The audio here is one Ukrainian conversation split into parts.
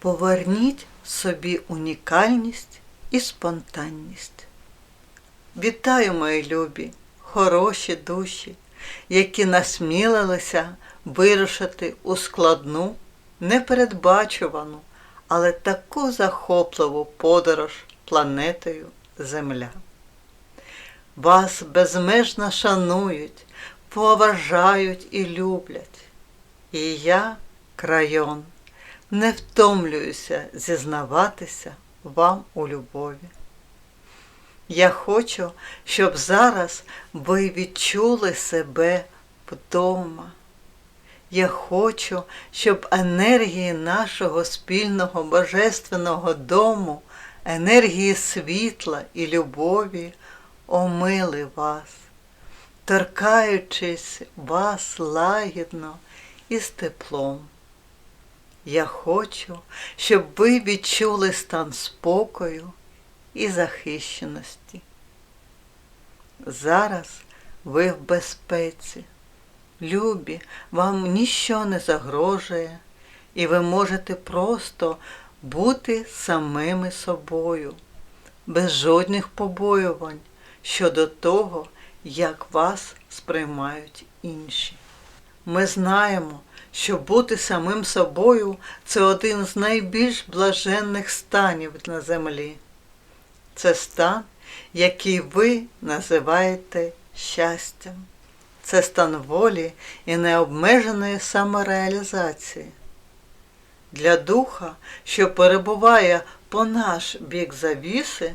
Поверніть собі унікальність і спонтанність. Вітаю, мої любі, хороші душі, які насмілилися вирушити у складну, непередбачувану, але таку захопливу подорож планетою Земля. Вас безмежно шанують, поважають і люблять. І я, крайон, не втомлююся зізнаватися вам у любові. Я хочу, щоб зараз ви відчули себе вдома. Я хочу, щоб енергії нашого спільного божественного дому, енергії світла і любові омили вас, торкаючись вас лагідно і з теплом. Я хочу, щоб ви відчули стан спокою і захищеності. Зараз ви в безпеці, любі, вам ніщо не загрожує, і ви можете просто бути самими собою, без жодних побоювань щодо того, як вас сприймають інші. Ми знаємо, що бути самим собою це один з найбільш блаженних станів на землі. Це стан, який ви називаєте щастям. Це стан волі і необмеженої самореалізації. Для духа, що перебуває по наш бік завіси,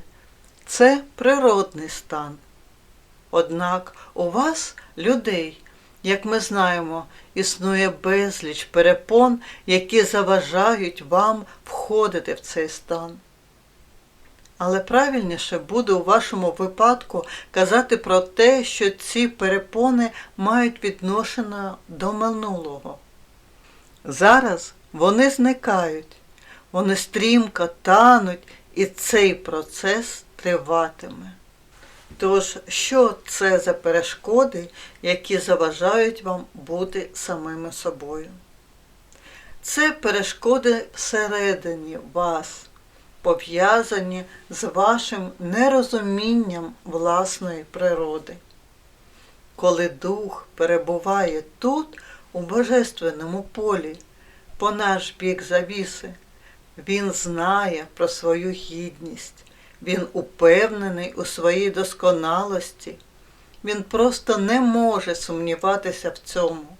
це природний стан. Однак у вас, людей, як ми знаємо, існує безліч перепон, які заважають вам входити в цей стан. Але правильніше буде у вашому випадку казати про те, що ці перепони мають відношення до минулого. Зараз вони зникають, вони стрімко тануть, і цей процес триватиме. Тож, що це за перешкоди, які заважають вам бути самими собою? Це перешкоди всередині вас, пов'язані з вашим нерозумінням власної природи. Коли дух перебуває тут, у божественному полі, по наш бік завіси, він знає про свою гідність. Він упевнений у своїй досконалості. Він просто не може сумніватися в цьому,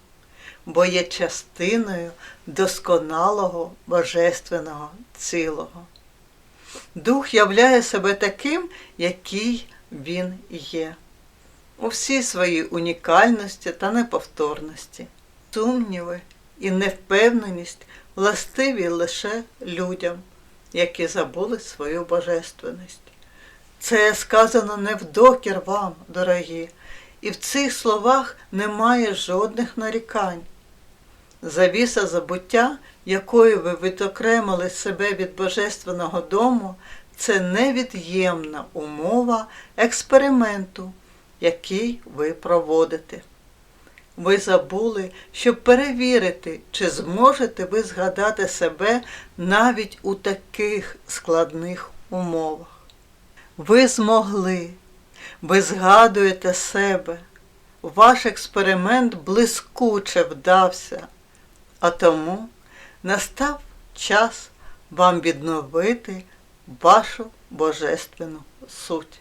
бо є частиною досконалого божественного цілого. Дух являє себе таким, який він є, у всій своїй унікальності та неповторності. Сумніви і невпевненість властиві лише людям які забули свою божественність. Це сказано не в докір вам, дорогі, і в цих словах немає жодних нарікань. Завіса забуття, якою ви відокремили себе від Божественного дому, це невід'ємна умова експерименту, який ви проводите. Ви забули, щоб перевірити, чи зможете ви згадати себе навіть у таких складних умовах. Ви змогли, ви згадуєте себе, ваш експеримент блискуче вдався, а тому настав час вам відновити вашу божественну суть.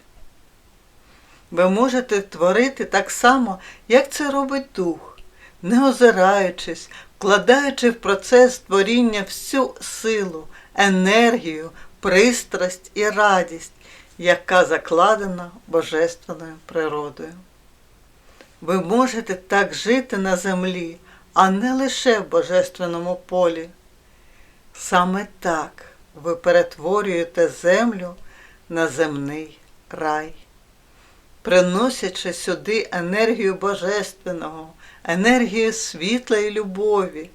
Ви можете творити так само, як це робить дух, не озираючись, вкладаючи в процес творіння всю силу, енергію, пристрасть і радість, яка закладена божественною природою. Ви можете так жити на землі, а не лише в божественному полі. Саме так ви перетворюєте землю на земний рай приносячи сюди енергію Божественного, енергію світла і любові,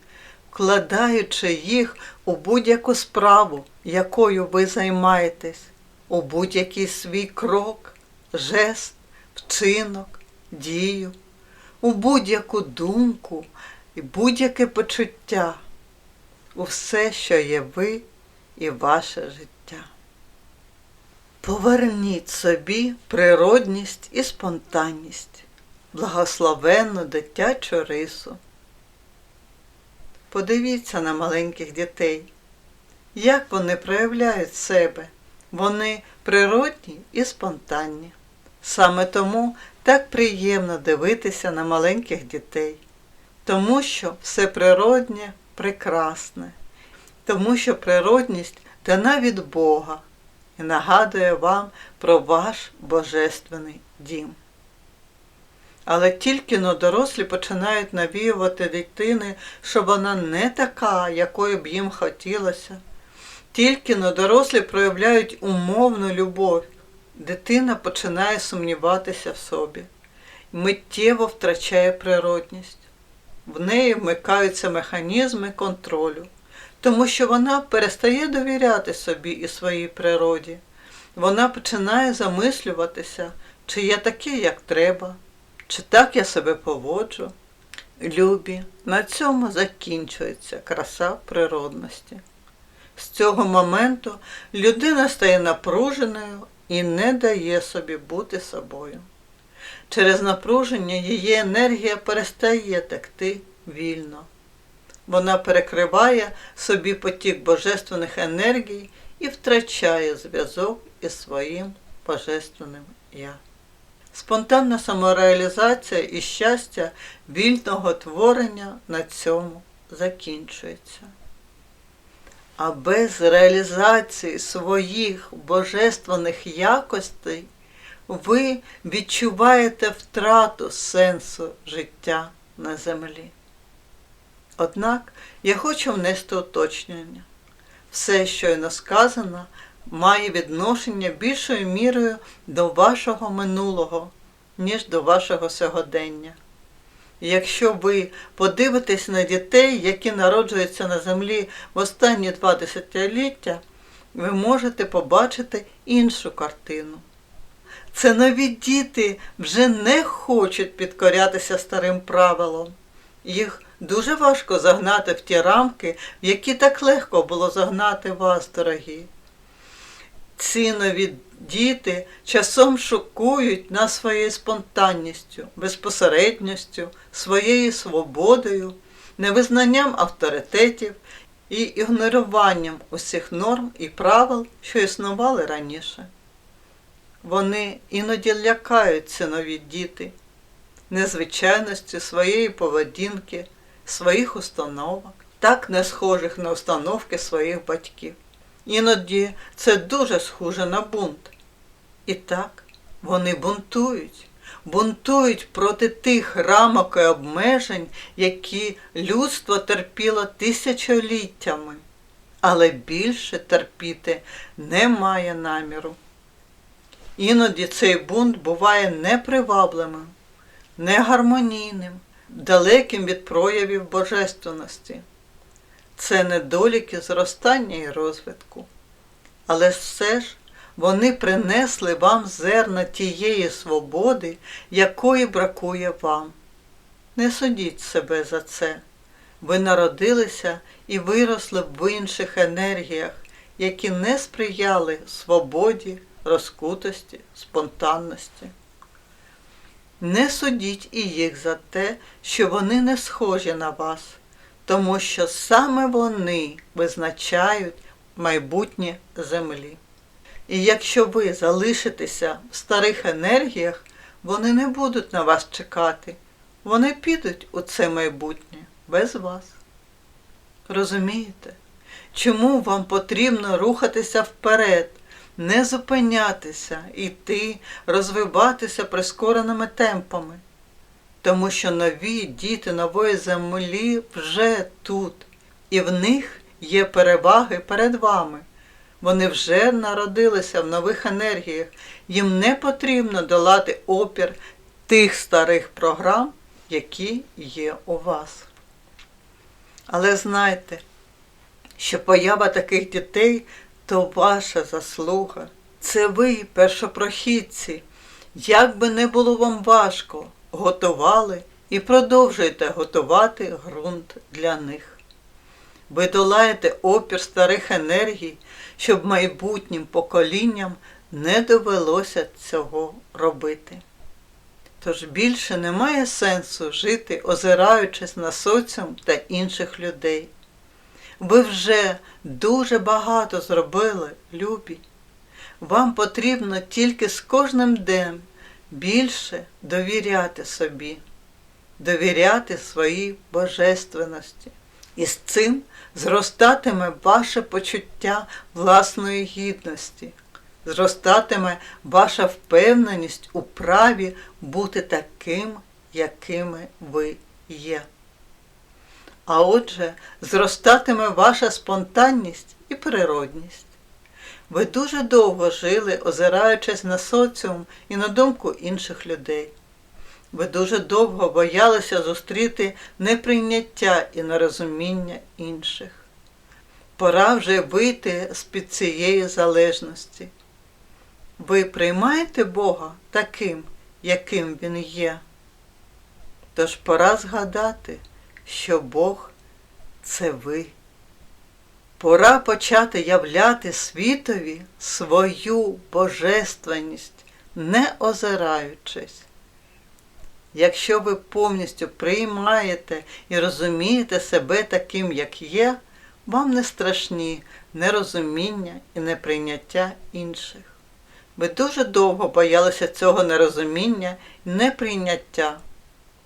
вкладаючи їх у будь-яку справу, якою ви займаєтесь, у будь-який свій крок, жест, вчинок, дію, у будь-яку думку і будь-яке почуття, у все, що є ви і ваше життя. Поверніть собі природність і спонтанність, благословенну дитячу рису. Подивіться на маленьких дітей, як вони проявляють себе. Вони природні і спонтанні. Саме тому так приємно дивитися на маленьких дітей, тому що все природнє прекрасне, тому що природність дана від Бога і нагадує вам про ваш божественний дім. Але тільки но дорослі починають навіювати дитини, що вона не така, якою б їм хотілося. Тільки но дорослі проявляють умовну любов, дитина починає сумніватися в собі, миттєво втрачає природність. В неї вмикаються механізми контролю, тому що вона перестає довіряти собі і своїй природі. Вона починає замислюватися, чи я такий, як треба, чи так я себе поводжу. Любі, на цьому закінчується краса природності. З цього моменту людина стає напруженою і не дає собі бути собою. Через напруження її енергія перестає текти вільно. Вона перекриває собі потік божественних енергій і втрачає зв'язок із своїм божественним я. Спонтанна самореалізація і щастя вільного творення на цьому закінчується. А без реалізації своїх божественних якостей ви відчуваєте втрату сенсу життя на землі. Однак я хочу внести уточнення. Все, щойно сказано, має відношення більшою мірою до вашого минулого, ніж до вашого сьогодення. Якщо ви подивитесь на дітей, які народжуються на землі в останні два десятиліття, ви можете побачити іншу картину. Це нові діти вже не хочуть підкорятися старим правилам. Їх дуже важко загнати в ті рамки, в які так легко було загнати вас, дорогі. Ці нові діти часом шокують нас своєю спонтанністю, безпосередністю, своєю свободою, невизнанням авторитетів і ігноруванням усіх норм і правил, що існували раніше. Вони іноді лякають ці нові діти, незвичайності своєї поведінки, своїх установок, так не схожих на установки своїх батьків. Іноді це дуже схоже на бунт. І так, вони бунтують, бунтують проти тих рамок і обмежень, які людство терпіло тисячоліттями, але більше терпіти не має наміру. Іноді цей бунт буває непривабливим, негармонійним, далеким від проявів божественності. Це недоліки зростання і розвитку. Але все ж вони принесли вам зерна тієї свободи, якої бракує вам. Не судіть себе за це. Ви народилися і виросли в інших енергіях, які не сприяли свободі, розкутості, спонтанності. Не судіть і їх за те, що вони не схожі на вас, тому що саме вони визначають майбутнє землі. І якщо ви залишитеся в старих енергіях, вони не будуть на вас чекати, вони підуть у це майбутнє без вас. Розумієте, чому вам потрібно рухатися вперед, не зупинятися, йти, розвиватися прискореними темпами? Тому що нові діти нової землі вже тут, і в них є переваги перед вами. Вони вже народилися в нових енергіях, їм не потрібно долати опір тих старих програм, які є у вас. Але знайте, що поява таких дітей то ваша заслуга. Це ви, першопрохідці, як би не було вам важко, готували і продовжуєте готувати ґрунт для них. ви долаєте опір старих енергій, щоб майбутнім поколінням не довелося цього робити. Тож більше немає сенсу жити, озираючись на соціум та інших людей. Ви вже дуже багато зробили, любі. Вам потрібно тільки з кожним днем більше довіряти собі, довіряти своїй божественності. І з цим зростатиме ваше почуття власної гідності, зростатиме ваша впевненість у праві бути таким, якими ви є. А отже, зростатиме ваша спонтанність і природність. Ви дуже довго жили, озираючись на соціум і на думку інших людей. Ви дуже довго боялися зустріти неприйняття і нерозуміння інших. Пора вже вийти з-під цієї залежності. Ви приймаєте Бога таким, яким Він є. Тож пора згадати, що Бог це ви. Пора почати являти світові свою божественність, не озираючись. Якщо ви повністю приймаєте і розумієте себе таким, як є, вам не страшні нерозуміння і неприйняття інших. Ви дуже довго боялися цього нерозуміння і неприйняття,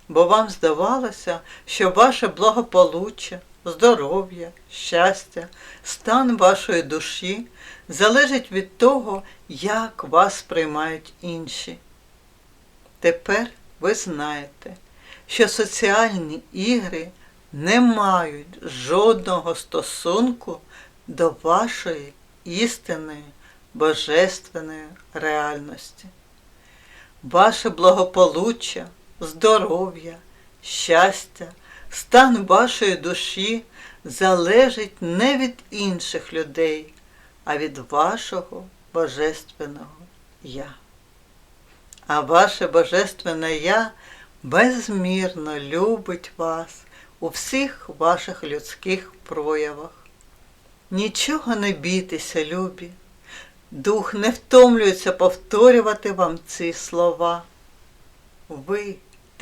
бо вам здавалося, що ваше благополуччя, здоров'я, щастя, стан вашої душі залежить від того, як вас приймають інші. Тепер ви знаєте, що соціальні ігри не мають жодного стосунку до вашої істинної божественної реальності. Ваше благополуччя, здоров'я, щастя, стан вашої душі залежить не від інших людей, а від вашого божественного Я. А ваше божественне Я безмірно любить вас у всіх ваших людських проявах. Нічого не бійтеся, любі. Дух не втомлюється повторювати вам ці слова. Ви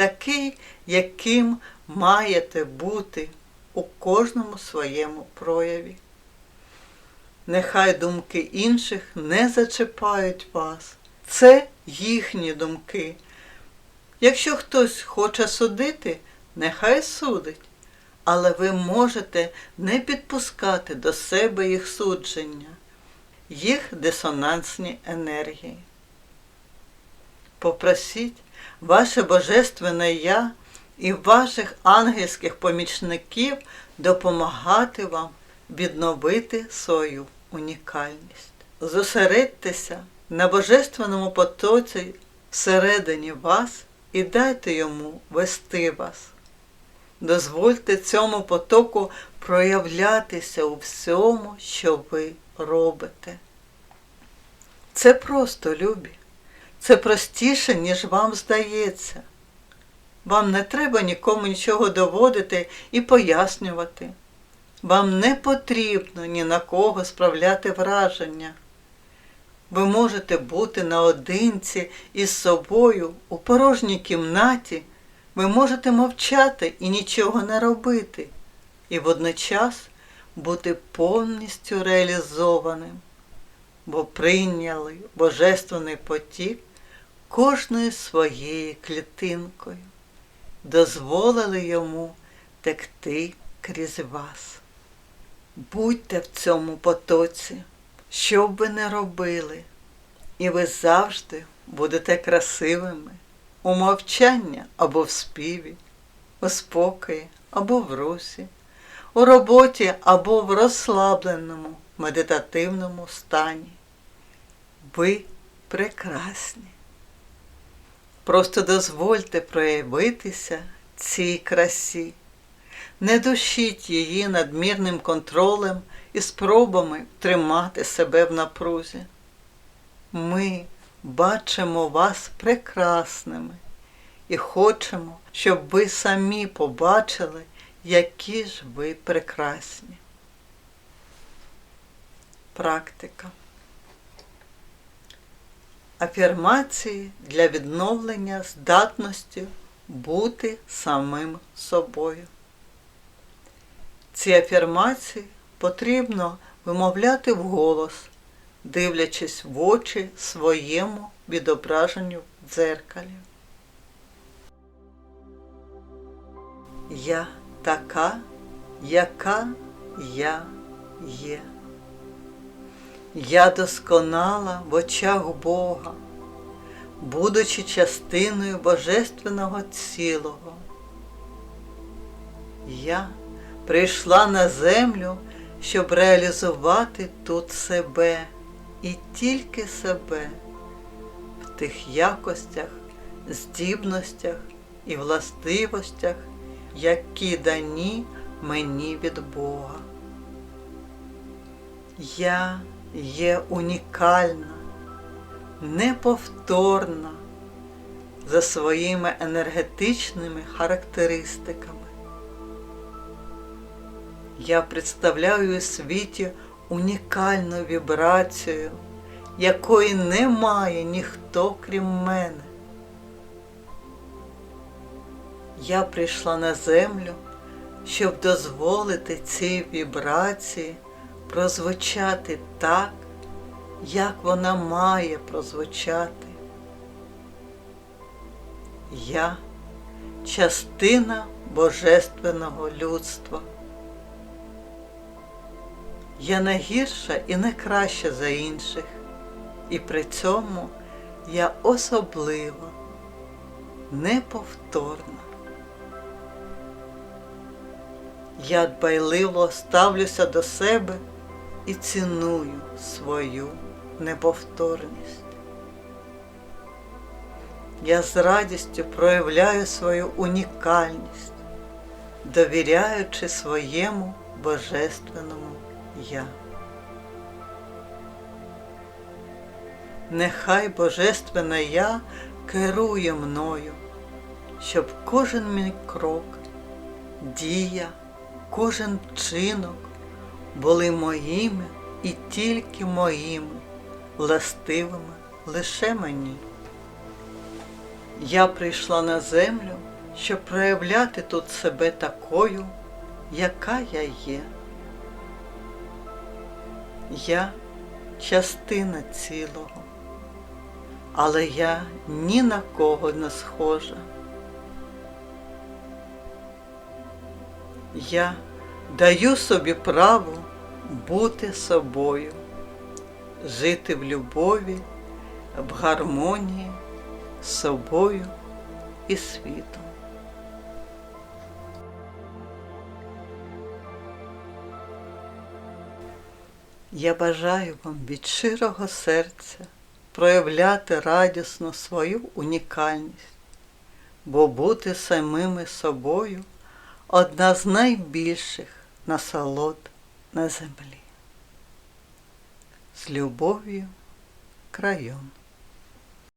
такий, яким маєте бути у кожному своєму прояві. Нехай думки інших не зачіпають вас. Це їхні думки. Якщо хтось хоче судити, нехай судить, але ви можете не підпускати до себе їх судження, їх дисонансні енергії. Попросіть ваше Божественне Я і ваших ангельських помічників допомагати вам відновити свою унікальність. Зосередьтеся на божественному потоці всередині вас і дайте йому вести вас. Дозвольте цьому потоку проявлятися у всьому, що ви робите. Це просто любі. Це простіше, ніж вам здається. Вам не треба нікому нічого доводити і пояснювати. Вам не потрібно ні на кого справляти враження. Ви можете бути наодинці із собою у порожній кімнаті, ви можете мовчати і нічого не робити, і водночас бути повністю реалізованим, бо прийняли Божественний потік кожною своєю клітинкою, дозволили йому текти крізь вас. Будьте в цьому потоці, що б ви не робили, і ви завжди будете красивими у мовчанні або в співі, у спокої або в русі, у роботі або в розслабленому медитативному стані. Ви прекрасні. Просто дозвольте проявитися цій красі. Не душіть її надмірним контролем і спробами тримати себе в напрузі. Ми бачимо вас прекрасними і хочемо, щоб ви самі побачили, які ж ви прекрасні. практика. Афірмації для відновлення здатності бути самим собою. Ці афірмації потрібно вимовляти вголос, дивлячись в очі своєму відображенню в дзеркалі. Я така, яка я є. Я досконала в очах Бога, будучи частиною Божественного цілого. Я прийшла на землю, щоб реалізувати тут себе і тільки себе в тих якостях, здібностях і властивостях, які дані мені від Бога. Я є унікальна, неповторна за своїми енергетичними характеристиками. Я представляю у світі унікальну вібрацію, якої немає ніхто крім мене. Я прийшла на землю, щоб дозволити цій вібрації прозвучати так, як вона має прозвучати. Я частина божественного людства. Я не гірша і не краща за інших, і при цьому я особлива, неповторна. Я дбайливо ставлюся до себе і ціную свою неповторність. Я з радістю проявляю свою унікальність, довіряючи своєму божественному Я. Нехай Божественне Я керує мною, щоб кожен мій крок, дія, кожен вчинок були моїми і тільки моїми, властивими лише мені. Я прийшла на землю, щоб проявляти тут себе такою, яка я є. Я частина цілого, але я ні на кого не схожа. Я даю собі право бути собою, жити в любові, в гармонії з собою і світом. Я бажаю вам від щирого серця проявляти радісно свою унікальність, бо бути самими собою одна з найбільших насолод на землі. З любов'ю крайон.